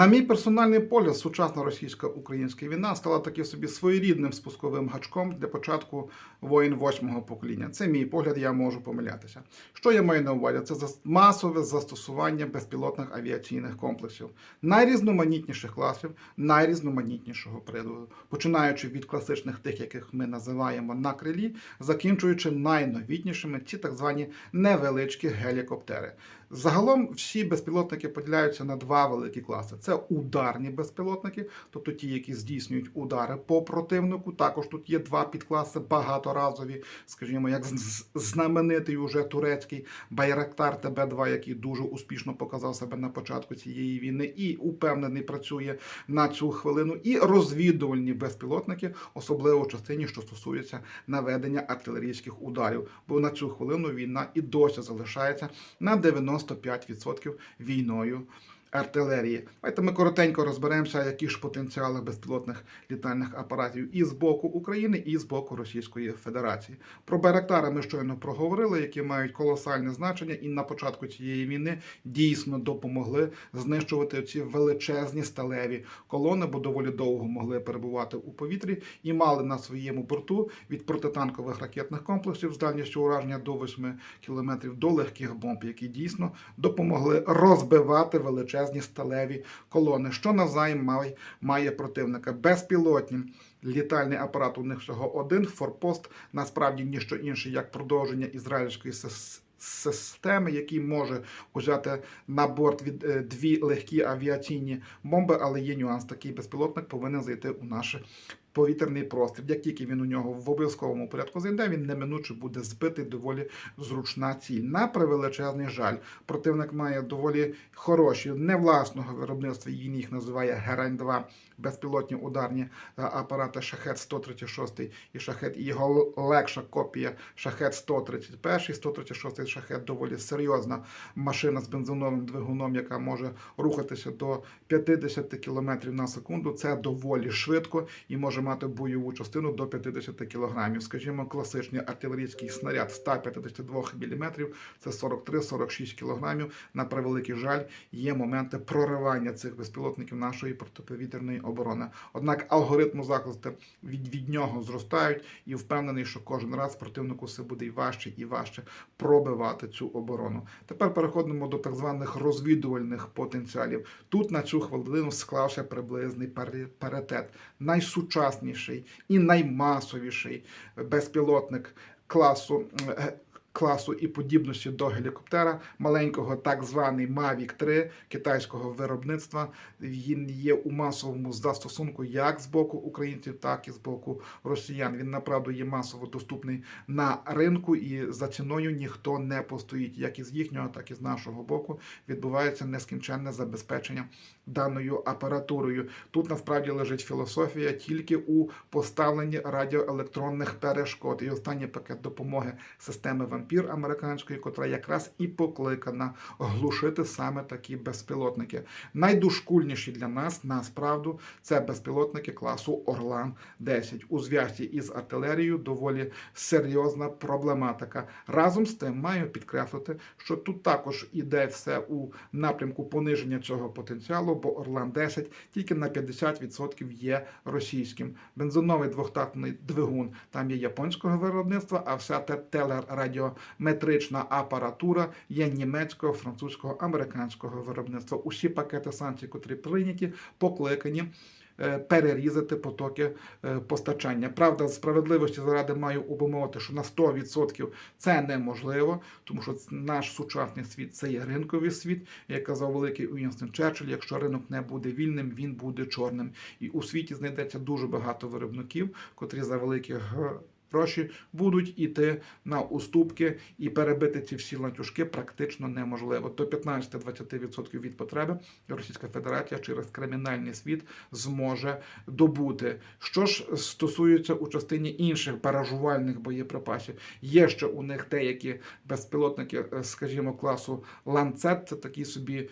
На мій персональний погляд, сучасна російсько-українська війна стала таким собі своєрідним спусковим гачком для початку воїн восьмого покоління. Це мій погляд, я можу помилятися. Що я маю на увазі? Це масове застосування безпілотних авіаційних комплексів, найрізноманітніших класів, найрізноманітнішого приладу, починаючи від класичних тих, яких ми називаємо на крилі, закінчуючи найновітнішими ці так звані невеличкі гелікоптери. Загалом всі безпілотники поділяються на два великі класи: це ударні безпілотники, тобто ті, які здійснюють удари по противнику. Також тут є два підкласи багаторазові, скажімо, як знаменитий уже турецький Байрактар ТБ2, який дуже успішно показав себе на початку цієї війни, і упевнений працює на цю хвилину. І розвідувальні безпілотники, особливо в частині, що стосується наведення артилерійських ударів. Бо на цю хвилину війна і досі залишається на 95% війною. Артилерії. Давайте ми коротенько розберемося, які ж потенціали безпілотних літальних апаратів і з боку України, і з боку Російської Федерації. Про Байрактари ми щойно проговорили, які мають колосальне значення, і на початку цієї війни дійсно допомогли знищувати ці величезні сталеві колони, бо доволі довго могли перебувати у повітрі і мали на своєму борту від протитанкових ракетних комплексів з дальністю ураження до 8 кілометрів до легких бомб, які дійсно допомогли розбивати величезні сталеві колони, що назайм має, противника. Безпілотні літальний апарат у них всього один форпост, насправді ніщо інше, як продовження ізраїльської сис- Системи, який може взяти на борт від е, дві легкі авіаційні бомби, але є нюанс. Такий безпілотник повинен зайти у наш повітряний простір. Як тільки він у нього в обов'язковому порядку зайде, він неминуче буде збитий доволі зручна ціль. На превеличезний жаль, противник має доволі хороші, не власного виробництва. Він їх називає Герань 2 безпілотні ударні е, апарати Шахет 136 і Шахет, і його легша копія Шахет 131, 136 Шахет доволі серйозна машина з бензиновим двигуном, яка може рухатися до 50 км на секунду. Це доволі швидко і може мати бойову частину до 50 кг. Скажімо, класичний артилерійський снаряд 152 мм, це 43-46 кг. На превеликий жаль, є моменти проривання цих безпілотників нашої протиповітряної оборони. Однак алгоритми захисту від, від нього зростають і впевнений, що кожен раз противнику все буде і важче і важче пробивати цю оборону. Тепер переходимо до так званих розвідувальних потенціалів. Тут на цю хвилину склався приблизний пари- паритет. Найсучасніший і наймасовіший безпілотник класу. Класу і подібності до гелікоптера маленького, так званий Mavic 3 китайського виробництва. Він є у масовому застосунку як з боку українців, так і з боку росіян. Він направду є масово доступний на ринку, і за ціною ніхто не постоїть. Як із їхнього, так і з нашого боку відбувається нескінченне забезпечення даною апаратурою. Тут насправді лежить філософія тільки у поставленні радіоелектронних перешкод. І останній пакет допомоги системи вампір американської, котра якраз і покликана глушити саме такі безпілотники. Найдушкульніші для нас насправді це безпілотники класу Орлан 10 у зв'язці із артилерією. Доволі серйозна проблематика. Разом з тим маю підкреслити, що тут також іде все у напрямку пониження цього потенціалу, бо Орлан 10 тільки на 50% є російським. Бензиновий двохтактний двигун там є японського виробництва, а вся те телерадіометрична апаратура є німецького, французького, американського виробництва. Усі пакети санкцій, котрі прийняті, покликані. е, Перерізати потоки е, постачання. Правда, справедливості заради маю обумовити, що на 100% це неможливо, тому що наш сучасний світ це є ринковий світ. Як казав великий Уінстон Черчилль, якщо ринок не буде вільним, він буде чорним. І у світі знайдеться дуже багато виробників, котрі за великі г- гроші будуть іти на уступки і перебити ці всі ланцюжки практично неможливо. До 15-20% від потреби Російська Федерація через кримінальний світ зможе добути. Що ж стосується у частині інших баражувальних боєприпасів, є ще у них деякі безпілотники, е, скажімо, класу ланцет, це такі собі.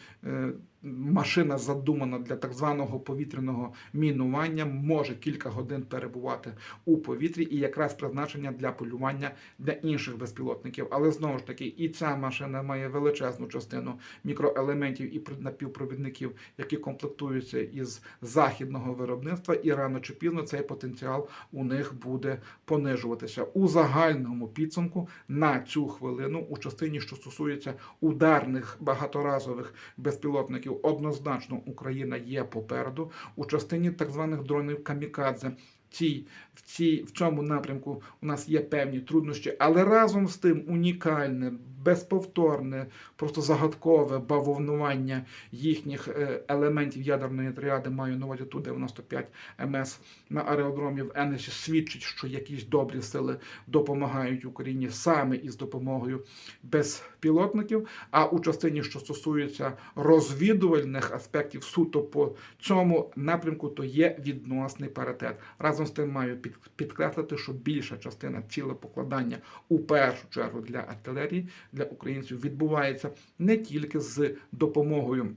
Машина задумана для так званого повітряного мінування, може кілька годин перебувати у повітрі, і якраз призначення для полювання для інших безпілотників. Але знову ж таки, і ця машина має величезну частину мікроелементів і напівпровідників, які комплектуються із західного виробництва, і рано чи пізно цей потенціал у них буде понижуватися у загальному підсумку на цю хвилину у частині, що стосується ударних багаторазових безпілотників, однозначно Україна є попереду. У частині так званих дронів камікадзе. Цій, в, цій, в цьому напрямку у нас є певні труднощі, але разом з тим унікальне, безповторне, просто загадкове бавовнування їхніх е, елементів ядерної тріади, маю на увазі Ту-95 МС на аеродромі в Енесі, свідчить, що якісь добрі сили допомагають Україні саме із допомогою безпілотників. А у частині, що стосується розвідувальних аспектів суто по цьому напрямку, то є відносний паритет. Разом з тим маю під- підкреслити, що більша частина цілепокладання у першу чергу для артилерії для українців відбувається не тільки з допомогою.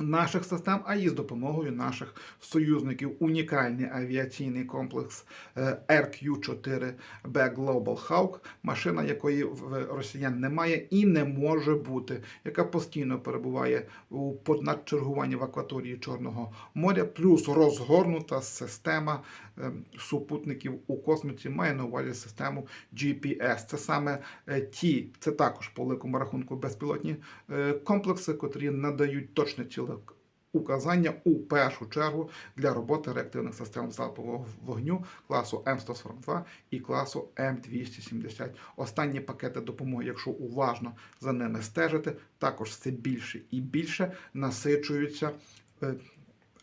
Наших систем, а і з допомогою наших союзників. Унікальний авіаційний комплекс е, RQ-4B Global Hawk, машина якої в росіян немає і не може бути, яка постійно перебуває у надчергуванні в акваторії Чорного моря, плюс розгорнута система е, супутників у космосі, має на увазі систему GPS. Це саме е, ті, це також по великому рахунку безпілотні е, комплекси, котрі надають точне ціле указання у першу чергу для роботи реактивних систем залпового вогню класу М142 і класу М270. Останні пакети допомоги, якщо уважно за ними стежити, також все більше і більше насичуються. е,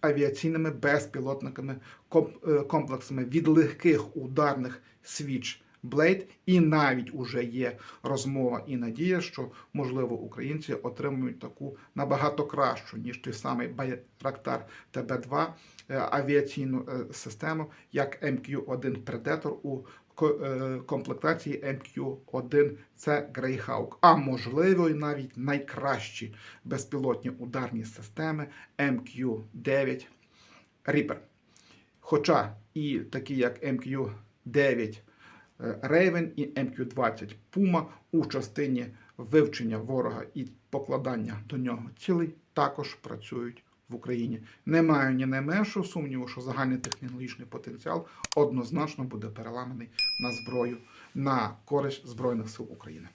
Авіаційними безпілотниками е, комплексами від легких ударних свіч Blade, і навіть уже є розмова і надія, що можливо українці отримують таку набагато кращу ніж той самий Байрактар ТБ2 е, авіаційну е, систему, як MQ-1 Predator у е, комплектації MQ-1 це Greyhawk, а можливо і навіть найкращі безпілотні ударні системи MQ-9 Reaper. Хоча і такі як MQ-9 е, Raven і MQ-20 Puma у частині вивчення ворога і покладання до нього цілей також працюють в Україні. Не маю ні найменшого сумніву, що загальний технологічний потенціал однозначно буде переламаний на зброю на користь Збройних сил України.